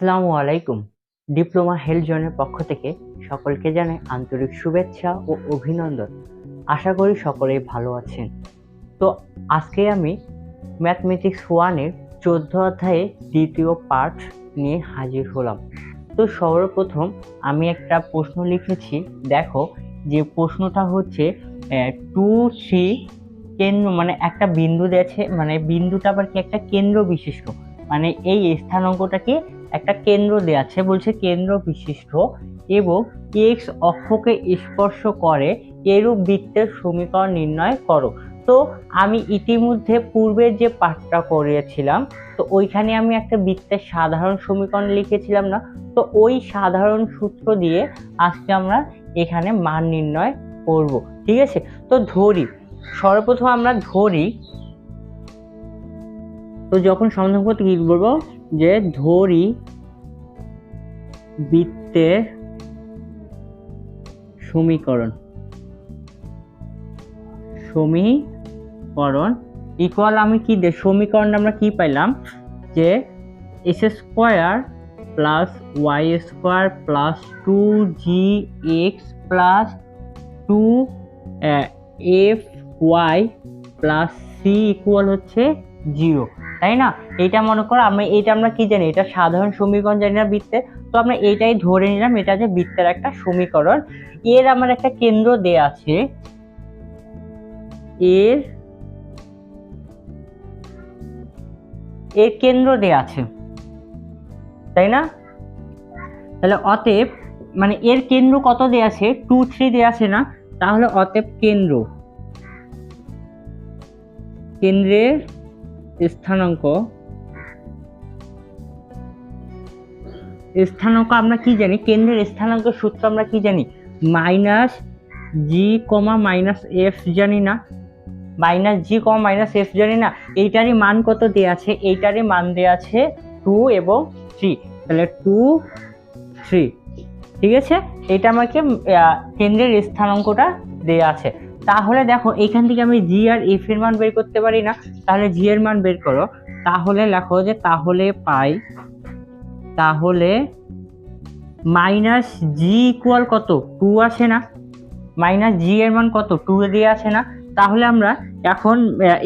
আসসালামু আলাইকুম। Diploma health জোনের পক্ষ থেকে সকলকে জানাই আন্তরিক শুভেচ্ছা ও অভিনন্দন। আশা করি সকলেই ভালো আছেন। তো আজকে আমি ম্যাথমেটিক্স ওয়ানের চোদ্দ অধ্যায়ে দ্বিতীয় পার্ট নিয়ে হাজির হলাম। তো সর্বপ্রথম আমি একটা প্রশ্ন লিখেছি। দেখো যে প্রশ্নটা হচ্ছে টু থ্রি কেন্দ্র মানে একটা বিন্দু দিয়েছে মানে বিন্দুটা আবার কি একটা কেন্দ্র বিশিষ্ট। মানে এই স্থানাঙ্কটাকে একটা কেন্দ্র দেওয়া আছে বলছে কেন্দ্র বিশিষ্ট এবং এক্স অক্ষকে স্পর্শ করে এরূপ বৃত্তের সমীকরণ নির্ণয় করো। তো আমি ইতিমধ্যে পূর্বের যে পাঠটা করিয়েছিলাম তো ওইখানে আমি একটা বৃত্তের সাধারণ সমীকরণ লিখেছিলাম না, তো ওই সাধারণ সূত্র দিয়ে আজকে আমরা এখানে মান নির্ণয় করব, ঠিক আছে? তো ধরি, সর্বপ্রথম আমরা ধরি, তো যখন সমাধান করতে কি বলব? যে ধরি বৃত্তের সমীকরণ। সমীকরণ ইকুয়াল আমি কি দে, সমীকরণ আমরা কি পাইলাম? যে S square plus Y square plus two G X plus two F Y plus C equal হচ্ছে জিরো তাই না? এটা মনে করো আমরা এটা আমরা কি জানি? এটা সাধারণ সমীকরণ জানি না বৃত্তের তো আমরা এটাই ধরে নিলাম, এটা যে বৃত্তের একটা সমীকরণ। এর আমার একটা কেন্দ্র দেয়া আছে। এর এর কেন্দ্র দেয়া আছে। তাই না? তাহলে অতএব মানে এর কেন্দ্র কত দেয়া আছে? টু থ্রি দেয়া আছে না? তাহলে অতএব কেন্দ্র। কেন্দ্রের স্থানাঙ্ক। স্থানাঙ্ক আমরা কি জানি? কেন্দ্রের স্থানাঙ্ক সূত্র আমরা কি জানি? Minus G comma minus F জানি না। Minus G comma minus F জানি না। এইটারই মান কত দেওয়া আছে? এইটারই মান দেওয়া আছে টু এবং থ্রি তাহলে টু থ্রি ঠিক আছে? এটা আমাকে কেন্দ্রের স্থানাঙ্কটা দেওয়া আছে। তাহলে দেখো, এখান থেকে আমি জি আর এফ এর মান বের করতে পারি না। তাহলে জি এর মান বের করো। তাহলে লেখো যে তাহলে পাই, তাহলে মাইনাস জি ইকুয়াল কত? টু আসে না। মাইনাস জি এর মান কত? টু দিয়ে আসে না। তাহলে আমরা এখন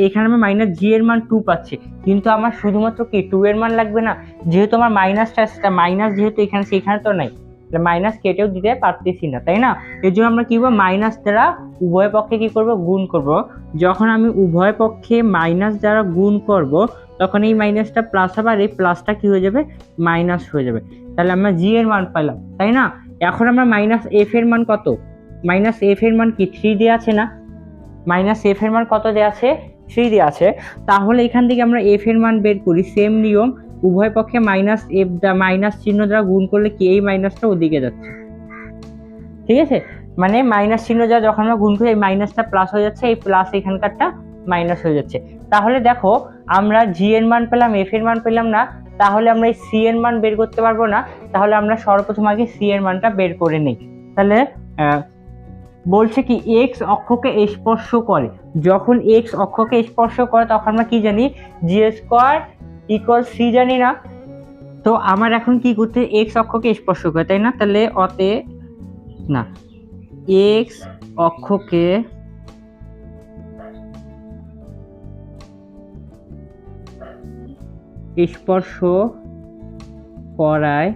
এখানে আমি মাইনাস জি এর মান টু পাচ্ছি। কিন্তু আমার শুধুমাত্র কি টু এর মান লাগবে না? যেহেতু আমার মাইনাসটা মাইনাস যেহেতু এখানে, সেখানে তো নাই। মাইনাস কেটেও দিতে পারতেছি না, তাই না? এর জন্য আমরা কি করব? মাইনাস দ্বারা উভয় পক্ষে কি করব? গুণ করব। যখন আমি উভয় পক্ষে মাইনাস দ্বারা গুণ করব, তখন এই মাইনাসটা প্লাস হবে আর এই প্লাসটা কি হয়ে যাবে? মাইনাস হয়ে যাবে। তাহলে আমরা জি এর মান পেলাম তাই না? এখন আমরা মাইনাস এফ এর মান কত? মাইনাস এফ এর মান কি থ্রি দেওয়া আছে না? মাইনাস এফ এর মান কত দেওয়া আছে? থ্রি দেওয়া আছে। তাহলে এখান থেকে আমরা এফ এর মান বের করি সেম নিয়ম। উভয় পক্ষে মাইনাস এফ দা, মাইনাস চিহ্ন দ্বারা গুণ করলে কি এই মাইনাসটা ওদিকে যাচ্ছে? ঠিক আছে? মানে মাইনাস চিহ্ন যা যখন আমরা গুণ করি, এই মাইনাসটা প্লাস হয়ে যাচ্ছে, এই প্লাস এখানকারটা মাইনাস হয়ে যাচ্ছে। তাহলে দেখো, আমরা জি এর মান পেলাম এফ এর মান পেলাম না, তাহলে আমরা এই সি এর মান বের করতে পারব না, তাহলে আমরা সর্বপ্রথম আগে সি এর মানটা বের করে নিই। তাহলে বলছে কি এক্স অক্ষকে স্পর্শ করে। যখন এক্স অক্ষকে স্পর্শ করে, তখন আমরা কি জানি? জি স্কোয়ার ইকুয়াল সি জানি না। তো আমার এখন কি করতে এক্স অক্ষকে স্পর্শ করে, তাই না? তাহলে অতে না এক্স অক্ষকে স্পর্শ করায়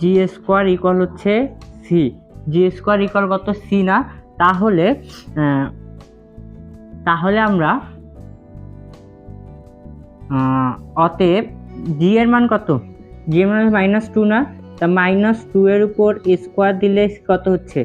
জি স্কোয়ার ইকুয়াল হচ্ছে সি জি স্কোয়ার ইকুয়াল কত? সি না। তাহলে তাহলে আমরা অতএব জি এর মান কত? জি এর মান মাইনাস টু না? তা মাইনাস টু এর উপর স্কোয়ার দিলে কত হচ্ছে?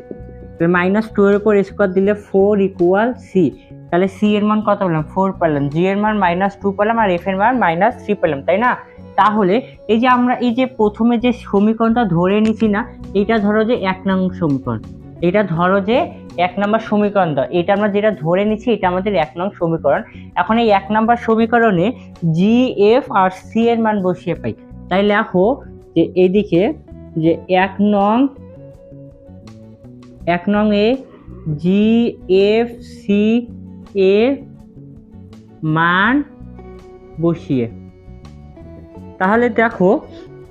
মাইনাস টু এর উপর স্কোয়ার দিলে ফোর ইকুয়াল সি তাহলে সি এর মান কত পেলাম? ফোর পেলাম। জি এর মান মাইনাস টু পেলাম আর এফ এর মান মাইনাস থ্রি পেলাম, তাই না? তাহলে এই যে আমরা এই যে প্রথমে যে সমীকরণটা ধরে নিছি না এটা ধরো যে এক নং সমীকরণ। এটা ধরো যে এক নম্বর সমীকরণ দাও। এটা আমরা যেটা ধরে নিচ্ছি, এটা আমাদের এক নং সমীকরণ। এখন এই এক নম্বর সমীকরণে জি এফ আর সি এর মান বসিয়ে পাই। তাই লেখো যে এদিকে যে এক নং এক নং এ জি এফ সি এর মান বসিয়ে। তাহলে দেখো,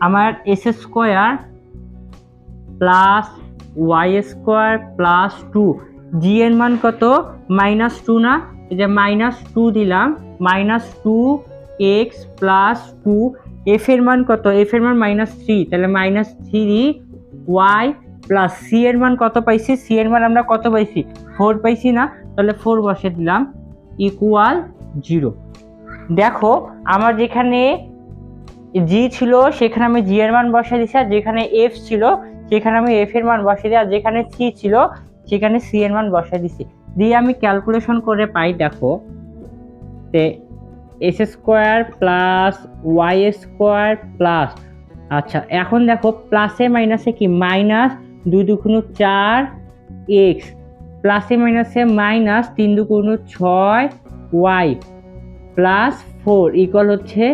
আমার S square plus Y square plus two G এর মান কত? মাইনাস টু না? এই যে মাইনাস টু দিলাম minus two X plus two F এর মান কত? এফ এর মান মাইনাস থ্রি তাহলে minus three Y plus C এর মান কত পাইছি? সি এর মান আমরা কত পাইছি? ফোর পাইছি না, তাহলে ফোর বসে দিলাম ইকুয়াল জিরো দেখো, আমার যেখানে জি ছিল, সেখানে আমি জি এর মান বসিয়ে দিছি, আর যেখানে এফ ছিল সেখানে আমি এফ এর মান বসিয়ে দিই যেখানে সি ছিল, সেখানে সি এর মান বসিয়ে দিছি। দিয়ে আমি ক্যালকুলেশন করে পাই, দেখো তে S square plus Y square plus আচ্ছা এখন দেখো প্লাসে মাইনাসে কি? মাইনাস দুই দুগুণ চার এক্স প্লাসে মাইনাসে মাইনাস তিন দুগুণ ছয় ওয়াই প্লাস ফোর ইকুয়াল হচ্ছে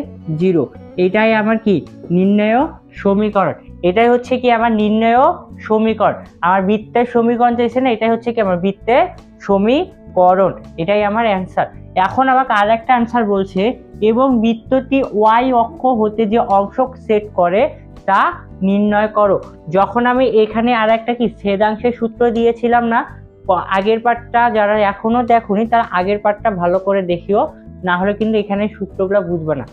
জিরো এটাই আমার কি? নির্ণয় সমীকরণ। এটাই হচ্ছে কি আমার নির্ণয় সমীকরণ। আমার বৃত্তের সমীকরণ চাইছে না, এটাই হচ্ছে কি আমার বৃত্তের সমীকরণ। এটাই আমার অ্যান্সার এখন আমাকে আর একটা অ্যান্সার বলছে, এবং বৃত্তটি ওয়াই অক্ষ হতে যে অংশ সেট করে, তা নির্ণয় করো। যখন আমি এখানে আর একটা কি ছেদাংশের সূত্র দিয়েছিলাম না আগের পার্টটা যারা এখনও দেখোনি, তারা আগের পার্টটা ভালো করে দেখিও, না হলে কিন্তু এখানে সূত্রগুলো বুঝবে না।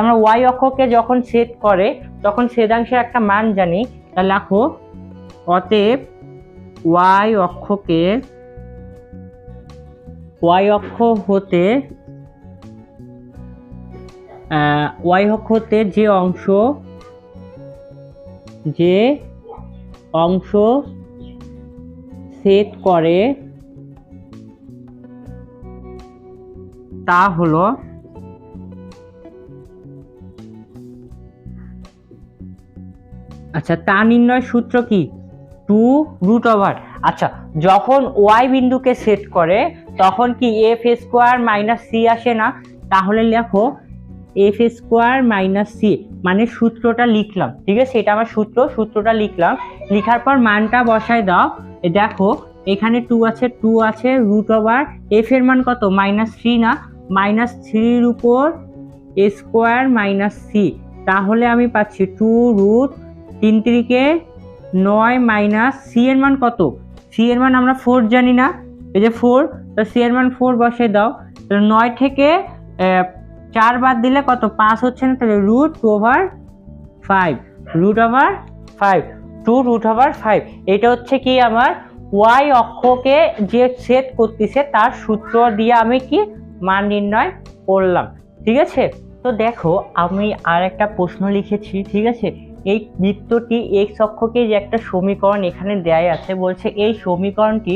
আমরা ওয়াই অক্ষকে যখন সেট করে, তখন ছেদাংশের একটা মান জানি, তা লেখো। অতএব ওয়াই অক্ষকে ওয়াই অক্ষ হতে ওয়াই অক্ষ হতে যে অংশ যে অংশ সেট করে, তা হলো আচ্ছা তা নির্ণয় সূত্র কি? টু রুট ওভার আচ্ছা যখন ওয়াই বিন্দুকে সেট করে, তখন কি এফ স্কোয়ার মাইনাস সি আসে না? তাহলে লেখো এফ স্কোয়ার মাইনাস সি মানে সূত্রটা লিখলাম, ঠিক আছে? এটা আমার সূত্র, সূত্রটা লিখলাম। লিখার পর মানটা বসায় দাও। দেখো, এখানে টু আছে টু আছে রুট ওভার এফ এর মান কত? মাইনাস থ্রি না? মাইনাস থ্রির উপর স্কোয়ার মাইনাস সি তাহলে আমি পাচ্ছি টু রুট তিন তিরিকে নয় মাইনাস সি এর মান কত? সি এর মান আমরা ফোর জানি না। এই যে ফোর তো সি এর মান ফোর বসে দাও। তাহলে নয় থেকে চার বাদ দিলে কত? পাঁচ হচ্ছে না, তাহলে root over five root over five two root over five এটা হচ্ছে কি আমার? ওয়াই অক্ষকে যে সেট করতেছে, তার সূত্র দিয়ে আমি কি মান নির্ণয় করলাম। ঠিক আছে? তো দেখো, আমি আর একটা প্রশ্ন লিখেছি, ঠিক আছে? এই বৃত্তটি এক্স অক্ষকে যে একটা সমীকরণ এখানে দেয়া আছে, বলছে এই সমীকরণটি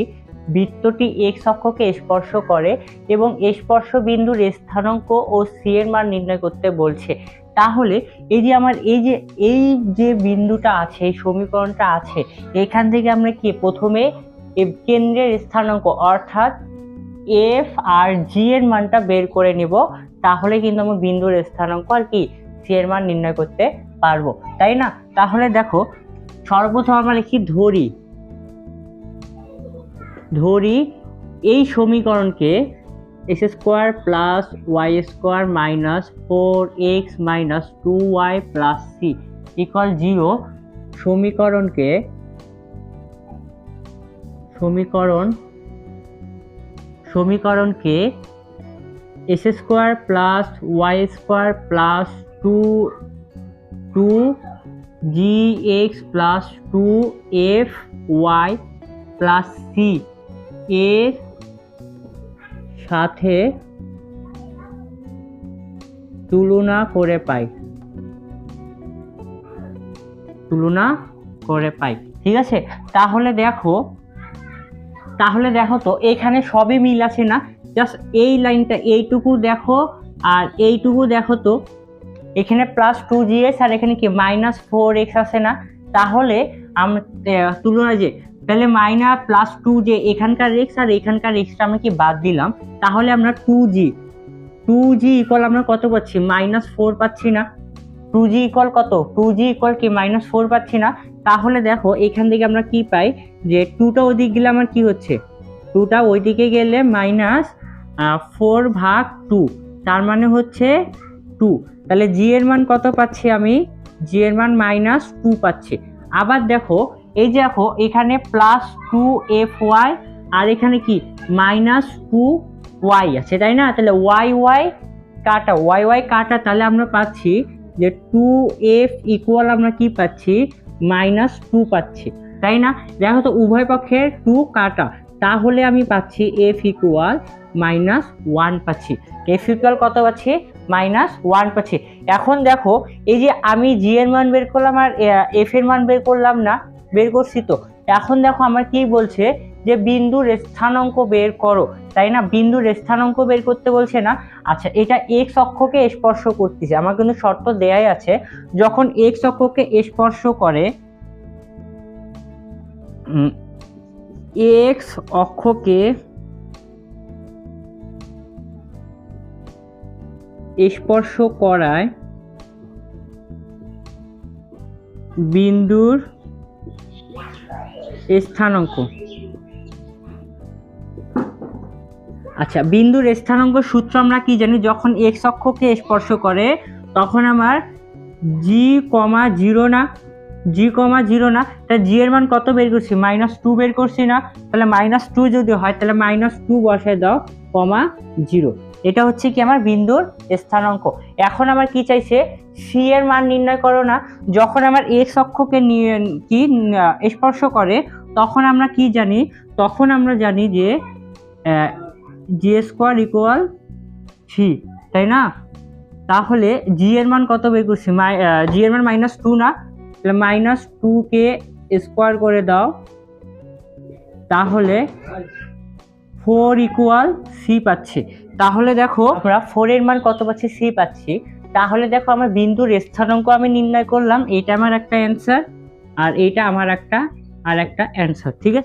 বৃত্তটি এক্স অক্ষকে স্পর্শ করে এবং স্পর্শ বিন্দুর স্থানাঙ্ক ও সি এর মান নির্ণয় করতে বলছে। তাহলে এই যে আমার, এই যে এই যে বিন্দুটা আছে, এই সমীকরণটা আছে, এখান থেকে আমরা কি প্রথমে কেন্দ্রের স্থানাঙ্ক অর্থাৎ এফ আর জি এর মানটা বের করে নিব, তাহলে কিন্তু আমি বিন্দুর স্থানাঙ্ক আর কি সি এর মান নির্ণয় করতে পারব, তাই না? তাহলে দেখো, সর্বপ্রথম আমরা লিখি ধরি। ধরি এই সমীকরণকে X square plus Y square minus four X minus two Y plus C equal zero সমীকরণকে সমীকরণ, সমীকরণকে S square plus Y square plus two two G X plus two F Y plus C এর সাথে তুলনা করে পাই। তুলনা করে পাই। ঠিক আছে? তাহলে দেখো তাহলে দেখো তো, এখানে সবই মিল আছে না? জাস্ট এই লাইনটা এইটুকু দেখো, আর এইটুকু দেখো তো এখানে প্লাস টু জিএস আর এখানে কি মাইনাস ফোর এক্স আছে না? তাহলে আমরা তুলনা যে, তাহলে মাইনাস প্লাস টু যে এখানকার এক্স আর এখানকার এক্সটা আমরা কি বাদ দিলাম? তাহলে আমরা two G two G equal আমরা কত পাচ্ছি? মাইনাস ফোর পাচ্ছি না। টু জি ইকল কত? টু জি ইকল কি? মাইনাস ফোর পাচ্ছি না। তাহলে দেখো, এখান থেকে আমরা কি পাই? যে টুটা ওদিক গেলে আমার কি হচ্ছে? টুটা ওইদিকে গেলে মাইনাস ফোর ভাগ টু তার মানে হচ্ছে টু তাহলে জি এর মান কত পাচ্ছি আমি? জি এর মান মাইনাস টু পাচ্ছি। আবার দেখো, এই যে দেখো, এখানে প্লাস টু এফ ওয়াই আর এখানে কি? মাইনাস টু ওয়াই আছে, তাই না? তাহলে ওয়াই ওয়াই কাটা ওয়াই ওয়াই কাটা, তাহলে আমরা পাচ্ছি যে টু এফ ইকুয়াল আমরা কি পাচ্ছি? মাইনাস টু পাচ্ছি, তাই না? দেখো তো, উভয় পক্ষের টু কাটা, তাহলে আমি পাচ্ছি এফ ইকুয়াল মাইনাস ওয়ান পাচ্ছি। এফ ইকুয়াল কত পাচ্ছি? মাইনাস ওয়ান পাচ্ছি এখন দেখো, এই যে আমি জি এর মান বের করলাম আর এফ এর মান বের করলাম না, বের করছি তো। এখন দেখো, আমার কি বলছে যে বিন্দুর স্থানাঙ্ক বের করো। তাই না? বিন্দুর স্থানাঙ্ক বের করতে বলছে না। আচ্ছা এটা এক্স অক্ষকে স্পর্শ করতেছে। আমার কিন্তু শর্ত দেয়াই আছে, যখন এক্স অক্ষকে স্পর্শ করে এক্স অক্ষকে স্পর্শ করায় বিন্দুর স্থানাঙ্ক। আচ্ছা বিন্দুর স্থানাঙ্ক সূত্র আমরা কি জানি? যখন এক্স অক্ষকে স্পর্শ করে, তখন আমার জি কমা জিরো না জি কমা জিরো না তাহলে জি এর মান কত বের করছি? মাইনাস টু বের করছি না। তাহলে মাইনাস টু যদি হয়, তাহলে মাইনাস টু বসায় দাও কমা জিরো এটা হচ্ছে কি আমার বিন্দুর স্থানাঙ্ক। এখন আমার কি চাইছে? সি এর মান নির্ণয় করো না। যখন আমার এক্স অক্ষকে কি স্পর্শ করে, তখন আমরা কি জানি? তখন আমরা জানি যে জি স্কোয়ার ইকুয়াল সি তাই না? তাহলে জি এর মান কত বের করছি? জি এর মান মাইনাস টু না? তাহলে মাইনাস টু কে স্কোয়ার করে দাও। তাহলে ফোর ইকুয়াল সি পাচ্ছি। তাহলে দেখো, আমরা ফোরের মান কত পাচ্ছি? সি পাচ্ছি। তাহলে দেখো, আমার বিন্দুর স্থানাঙ্ক আমি নির্ণয় করলাম। এটা আমার একটা অ্যান্সার আর এটা আমার একটা, আর একটা অ্যান্সার ঠিক আছে?